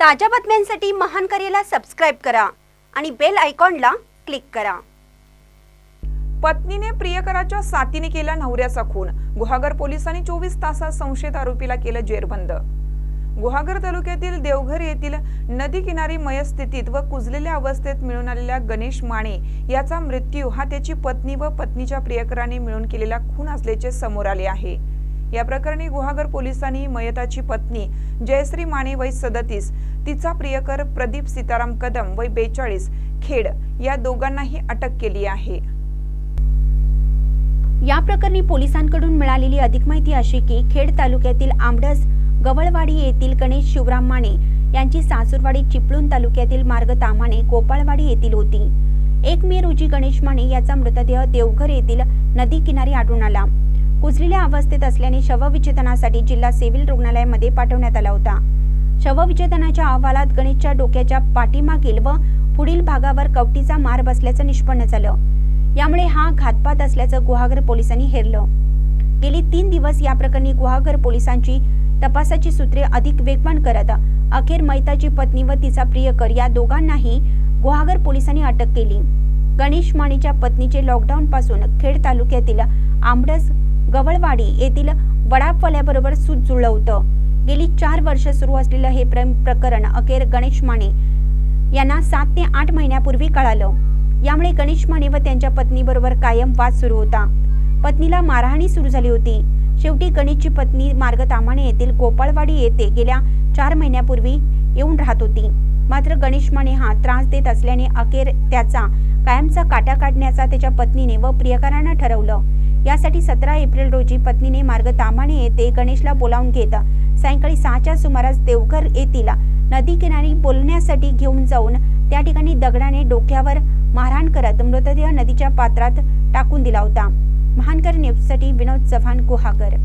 ताज्या बातम्यांसाठी महान करेला सबस्क्राईब करा आणि बेल आयकॉनला क्लिक करा. पत्नीने प्रियकराच्या साथीने केला नवऱ्याचा खून. गुहागर पोलिसांनी चोवीस तासात संशयित आरोपीला केलं जेरबंद. गुहागर तालुक्यातील देवघर येथील नदी किनारी मयस्थितीत व कुजलेल्या अवस्थेत मिळून आलेल्या गणेश माने याचा मृत्यू हा त्याची पत्नी व पत्नीच्या प्रियकराने मिळून केलेला खून असल्याचे समोर आले आहे. या प्रकरणी गुहागर पोलिसांनी मयताची पत्नी जयश्री माने वय सदतीस तिचा प्रियकर प्रदीप सीताराम कदम वय बेचाळीस खेड या दोघांनाही अटक केली आहे. या प्रकरणी पोलिसांकडून मिळालेली अधिक माहिती अशी की खेड तालुक्यातील आंबडस गवळवाडी येथील गणेश शिवराम माने यांची सासूरवाडी चिपळूण तालुक्यातील मार्ग तामाने गोपाळवाडी येथील होती. एक मे रोजी गणेश माने याचा मृतदेह देवघर येथील नदी किनारी आढळून आला. कुजलेल्या अवस्थेत असल्याने शवविच्छेदनासाठी जिल्हा सिव्हिल रुग्णालयामध्ये पाठवण्यात आला होता. शवविच्छेदनाच्या अहवालात गणेशच्या डोक्याच्या पाठीमागील व पुढील भागावर कवटीचा मार बसल्याचं निष्पन्न झालं. यामुळे हा घातपात असल्याचं गुहागर पोलिसांनी हेरलं. गेली तीन दिवस या प्रकरणी गुहागर पोलिसांची तपासाची सूत्रे अधिक वेगवान करत अखेर मैताची पत्नी व तिचा प्रियकर या दोघांनाही गुहागर पोलिसांनी अटक केली. गणेश मानेच्या पत्नीचे लॉकडाऊन पासून खेड तालुक्यातील आंबडस गवळवाडी येथील वडापवाल्याबरोबर सूत जुळलं होतं. गेली चार वर्ष सुरू असलेलं हे प्रेम प्रकरण अखेर गणेश माने यांना सात ते आठ महिन्यापूर्वी कळालं. यामुळे गणेश माने व त्यांच्या पत्नीबरोबर कायम वाद सुरू होता. पत्नीला मारहाणी सुरू झाली होती. शेवटी गणेशची पत्नी मार्ग तामाणे येथील गोपाळवाडी येथे गेल्या चार महिन्यापूर्वी येऊन राहत होती. मात्र गणेश माने हा त्रास देत असल्याने अखेर त्याचा कायमचा काटा काढण्याचा त्याच्या पत्नीने व प्रियकरांना ठरवलं. यासाठी सतरा एप्रिल रोजी पत्नीने मार्ग तामाणे येथे गणेशला बोलावून घेत सायंकाळी सहाच्या सुमारास देवघर येथील नदी किनारी बोलण्यासाठी घेऊन जाऊन त्या ठिकाणी दगडाने डोक्यावर मारहाण करत मृतदेह नदीच्या पात्रात टाकून दिला होता. महानकर न्यूजसाठी विनोद चव्हाण गुहागर.